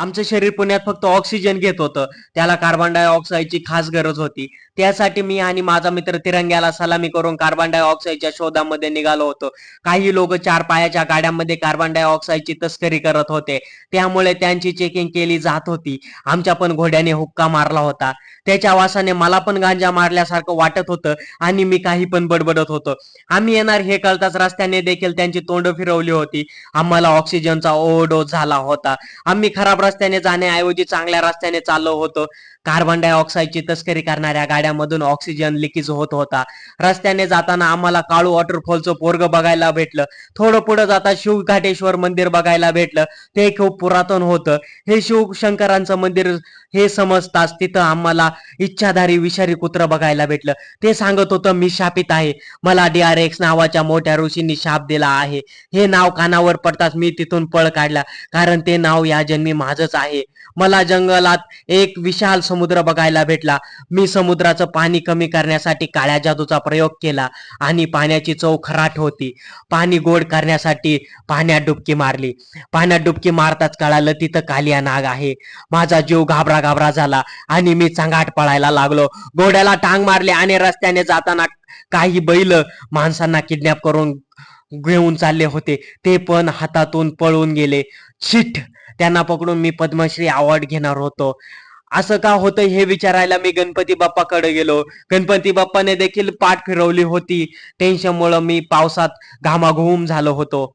आमचं शरीर पुण्यात फक्त ऑक्सिजन घेत होतं. त्याला कार्बन डायऑक्साईडची खास गरज होती. त्यासाठी मी आणि माझा मित्र तिरंग्याला सलामी करून कार्बन डायऑक्साईडच्या शोधामध्ये निघालो होतो. काही लोक चार पायाच्या गाड्यांमध्ये कार्बन डायऑक्साईडची तस्करी करत होते. त्यामुळे त्यांची चेकिंग केली जात होती. आमच्या पण घोड्याने हुक्का मारला होता. त्याच्या वासाने मला पण गांजा मारल्यासारखं वाटत होतं आणि मी काही पण बडबडत होतो. आम्ही येणार हे कळताच रस्त्याने देखील त्यांची तोंड फिरवली होती. आम्हाला ऑक्सिजनचा ओव्हरडोस झाला होता. आम्ही खराब रस्त्याने जाण्याऐवजी चांगल्या रस्त्याने चाललो होतो. कार्बन डायऑक्साईडची तस्करी करणाऱ्या गाड्यांमधून ऑक्सिजन लिकेज होत होता. रस्त्याने जाताना आम्हाला काळू वॉटरफॉलचं पोरग बघायला भेटलं. थोडं पुढे जाता शिवघाटेश्वर मंदिर बघायला भेटलं. ते खूप पुरातन होतं. हे शिवशंकरांचं मंदिर हे समजताच तिथं आम्हाला इच्छाधारी विषारी कुत्र बघायला भेटलं. ते सांगत होतं मी शापित आहे. मला डीआरएक्स नावाच्या मोठ्या ऋषींनी शाप दिला आहे. हे नाव कानावर पडताच मी तिथून पळ काढला. कारण ते नाव या जन्मी माझंच आहे. मला जंगलात एक विशाल समुद्र बघायला भेटला. मी समुद्राचं पाणी कमी करण्यासाठी काळ्या जादूचा प्रयोग केला आणि पाण्याची चव खराट होती. पाणी गोड करण्यासाठी पाण्यात डुबकी मारली. पाण्यात डुबकी मारताच कळालं तिथं कालिया नाग आहे. माझा जीव घाबरा घाबरा झाला आणि मी चांगाट पळायला लागलो. घोड्याला टांग मारली आणि रस्त्याने जाताना काही बैल माणसांना किडनॅप करून घेऊन चालले होते. ते पण हातातून पळून गेले. शिट त्यांना पकडून मी पद्मश्री अवॉर्ड घेणार होतो. असं का होतं हे विचारायला मी गणपती बाप्पाकडे गेलो. गणपती बाप्पाने देखील पाठ फिरवली होती. टेन्शनमुळं मी पावसात घामाघूम झालो होतो.